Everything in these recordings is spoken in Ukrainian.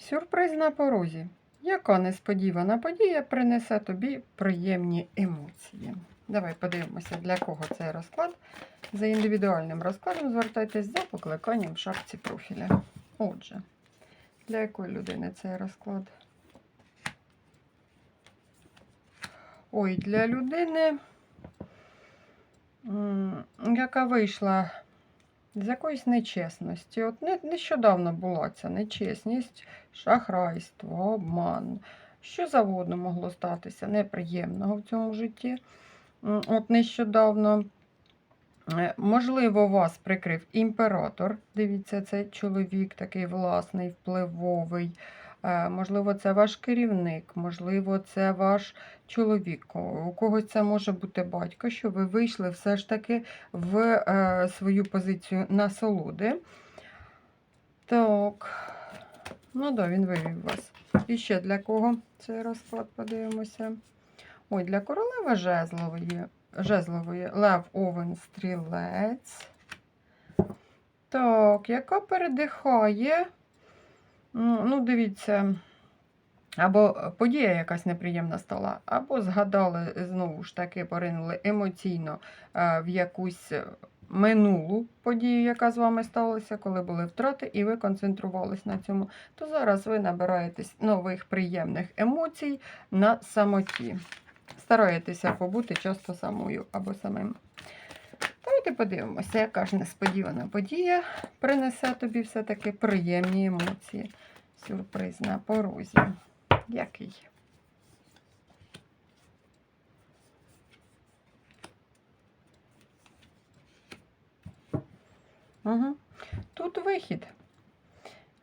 Сюрприз на порозі. Яка несподівана подія принесе тобі приємні емоції? Давай подивимося, для кого цей розклад. За індивідуальним розкладом звертайтесь за покликанням в шапці профіля. Отже, для якої людини цей розклад? Ой, для людини, яка вийшла з якоїсь нечесності. От не, нещодавно була ця нечесність, шахрайство, обман. Що завгодно могло статися неприємного в цьому житті. От нещодавно, е, можливо, вас прикрив імператор. Дивіться, це чоловік такий власний, впливовий. Е, Можливо, це ваш керівник, можливо, це ваш чоловік. У когось це може бути батько, що ви вийшли все ж таки в е, свою позицію насолоди. Так. Ну да, він вивів вас. І ще для кого цей розклад подивимося. Ой, для королеви жезлової. Жезлової Лев Овен Стрілець. Так, яка передихає. Ну, дивіться. Або подія якась неприємна стала, або згадали знову ж таки, поринули емоційно е, в якусь минулу подію, яка з вами сталася, коли були втрати, і ви концентрувались на цьому. То зараз ви набираєтесь нових приємних емоцій на самоті. Стараєтеся побути часто самою або самим. Давайте подивимося, яка ж несподівана подія принесе тобі все-таки приємні емоції. Сюрприз на порозі. Який? Угу. Тут вихід.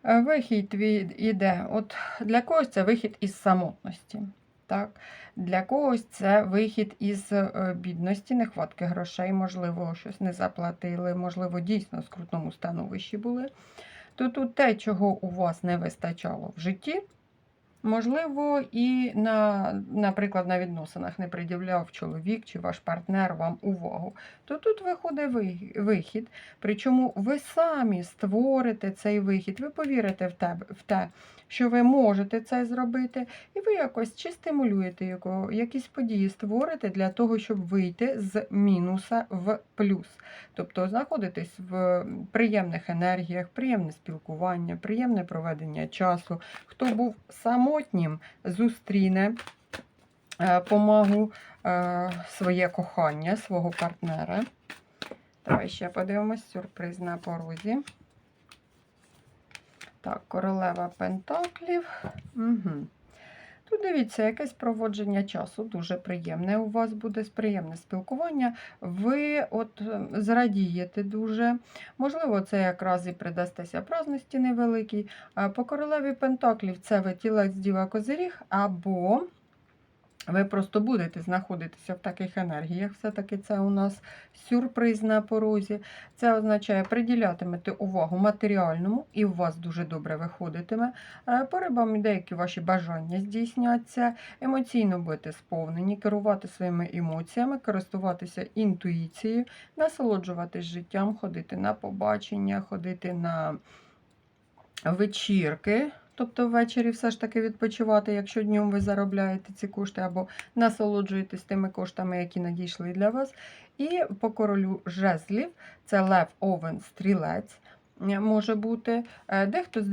Вихід іде. От для когось це вихід із самотності. Так? Для когось це вихід із е, бідності, нехватки грошей, можливо, щось не заплатили, можливо, дійсно в скрутному становищі були. То тут те, чого у вас не вистачало в житті, можливо, і, на, наприклад, на відносинах не приділяв чоловік чи ваш партнер вам увагу, то тут виходить вихід. Причому ви самі створите цей вихід, ви повірите в, тебе, в те, що ви можете це зробити, і ви якось чи стимулюєте його, якісь події створите для того, щоб вийти з мінуса в плюс. Тобто знаходитесь в приємних енергіях, приємне спілкування, приємне проведення часу. Хто був самотнім, зустріне е, помагу е, своє кохання, свого партнера. Давай ще подивимось сюрприз на порозі. Так, королева Пентаклів. Угу. Тут дивіться, якесь проводження часу дуже приємне. У вас буде приємне спілкування. Ви от е, зрадієте дуже. Можливо, це якраз і придастеся праздності невеликій. По королеві Пентаклів це ви тілець діва козиріг, або ви просто будете знаходитися в таких енергіях. Все-таки це у нас сюрприз на порозі. Це означає приділятимете увагу матеріальному, і у вас дуже добре виходитиме. Е, По рибам деякі ваші бажання здійсняться, емоційно будете сповнені, керувати своїми емоціями, користуватися інтуїцією, насолоджуватись життям, ходити на побачення, ходити на вечірки. Тобто ввечері все ж таки відпочивати, якщо днем ви заробляєте ці кошти, або насолоджуєтесь тими коштами, які надійшли для вас. І по королю жезлів це Лев Овен Стрілець. е, Може бути, Е, дехто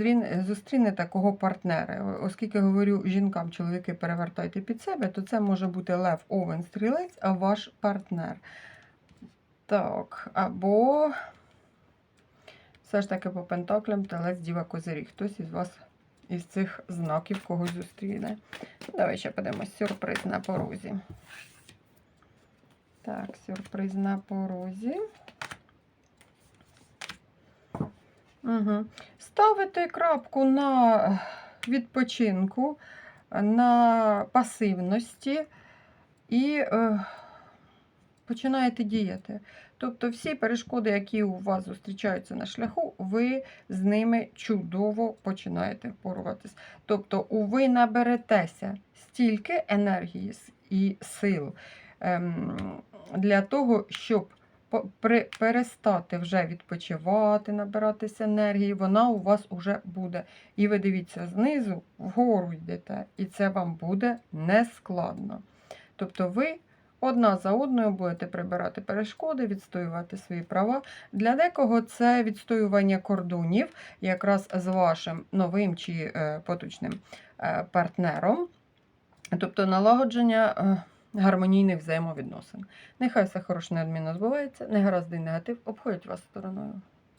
зустріне такого партнера. Оскільки говорю жінкам, чоловіки перевертайте під себе, то це може бути Лев Овен Стрілець, а ваш партнер. Так, або все ж таки по пентаклям телець Діва Козирі. Хтось із вас із цих знаків когось зустріне. Давай ще подивимось. Сюрприз на порозі. Так, сюрприз на порозі. Угу. Ставите крапку на відпочинку, на пасивності і е, починаєте діяти. Тобто всі перешкоди, які у вас зустрічаються на шляху, ви з ними чудово починаєте впоруватись. Тобто ви наберетеся стільки енергії і сил ем, для того, щоб перестати вже відпочивати, набиратися енергії, вона у вас уже буде. І ви дивіться, знизу вгору йдете, і це вам буде нескладно. Тобто ви одна за одною будете прибирати перешкоди, відстоювати свої права. Для декого це відстоювання кордонів якраз з вашим новим чи е, поточним е, партнером, тобто налагодження е, гармонійних взаємовідносин. Нехай все хороше неодмінно збувається, негаразди негатив обходять вас стороною.